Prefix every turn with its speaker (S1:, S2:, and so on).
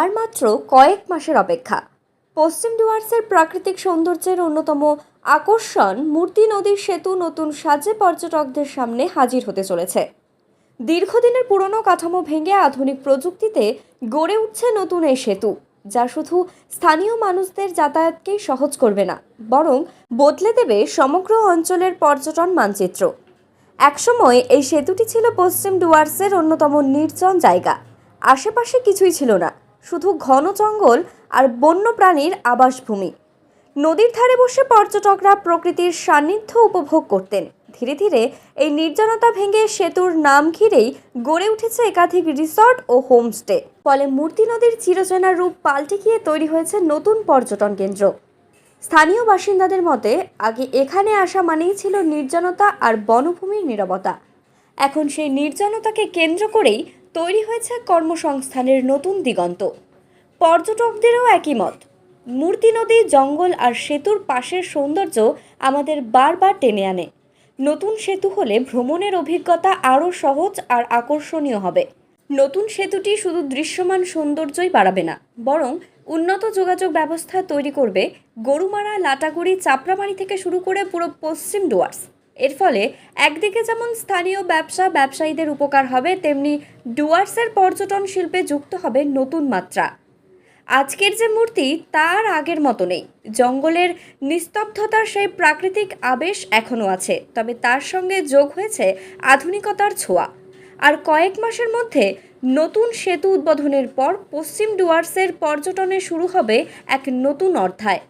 S1: আর মাত্র কয়েক মাসের অপেক্ষা। পশ্চিম ডুয়ার্সের প্রাকৃতিক সৌন্দর্যের অন্যতম আকর্ষণ মূর্তি নদীর সেতু নতুন সাজে পর্যটকদের সামনে হাজির হতে চলেছে। দীর্ঘদিনের পুরনো কাঠামো ভেঙে আধুনিক প্রযুক্তিতে গড়ে উঠছে নতুন এই সেতু, যা শুধু স্থানীয় মানুষদের যাতায়াতকেই সহজ করবে না, বরং বদলে দেবে সমগ্র অঞ্চলের পর্যটন মানচিত্র। একসময় এই সেতুটি ছিল পশ্চিম ডুয়ার্সের অন্যতম নির্জন জায়গা, আশেপাশে কিছুই ছিল না। শুধু ঘন জঙ্গল আর বন্য প্রাণীর আবাসভূমি। নদীর ধারে বসে পর্যটকরা প্রকৃতির সান্নিধ্য উপভোগ করতেন। ধীরে ধীরে এই নির্জনতা ভেঙে সেতুর নাম ঘিরেই গড়ে উঠেছে একাধিক রিসর্ট ও হোমস্টে। ফলে মূর্তি নদীর চিরচেনা রূপ পাল্টে গিয়ে তৈরি হয়েছে নতুন পর্যটন কেন্দ্র। স্থানীয় বাসিন্দাদের মতে, আগে এখানে আসা মানেই ছিল নির্জনতা আর বনভূমির নীরবতা। এখন সেই নির্জনতাকে কেন্দ্র করেই তৈরি হয়েছে কর্মসংস্থানের নতুন দিগন্ত। পর্যটকদেরও একই মত। মূর্তি নদী, জঙ্গল আর সেতুর পাশের সৌন্দর্য আমাদের বারবার টেনে আনে। নতুন সেতু হলে ভ্রমণের অভিজ্ঞতা আরও সহজ আর আকর্ষণীয় হবে। নতুন সেতুটি শুধু দৃশ্যমান সৌন্দর্যই বাড়াবে না, বরং উন্নত যোগাযোগ ব্যবস্থা তৈরি করবে গরুমারা, লাটাগুড়ি, চাপড়ামারি থেকে শুরু করে পুরো পশ্চিম ডুয়ার্স। এর ফলে একদিকে যেমন স্থানীয় ব্যবসা, ব্যবসায়ীদের উপকার হবে, তেমনি ডুয়ার্সের পর্যটন শিল্পে যুক্ত হবে নতুন মাত্রা। আজকের যে মূর্তি, তার আগের মতো নেই। জঙ্গলের নিস্তব্ধতার সেই প্রাকৃতিক আবেশ এখনও আছে, তবে তার সঙ্গে যোগ হয়েছে আধুনিকতার ছোঁয়া। আর কয়েক মাসের মধ্যে নতুন সেতু উদ্বোধনের পর পশ্চিম ডুয়ার্সের পর্যটনে শুরু হবে এক নতুন অধ্যায়।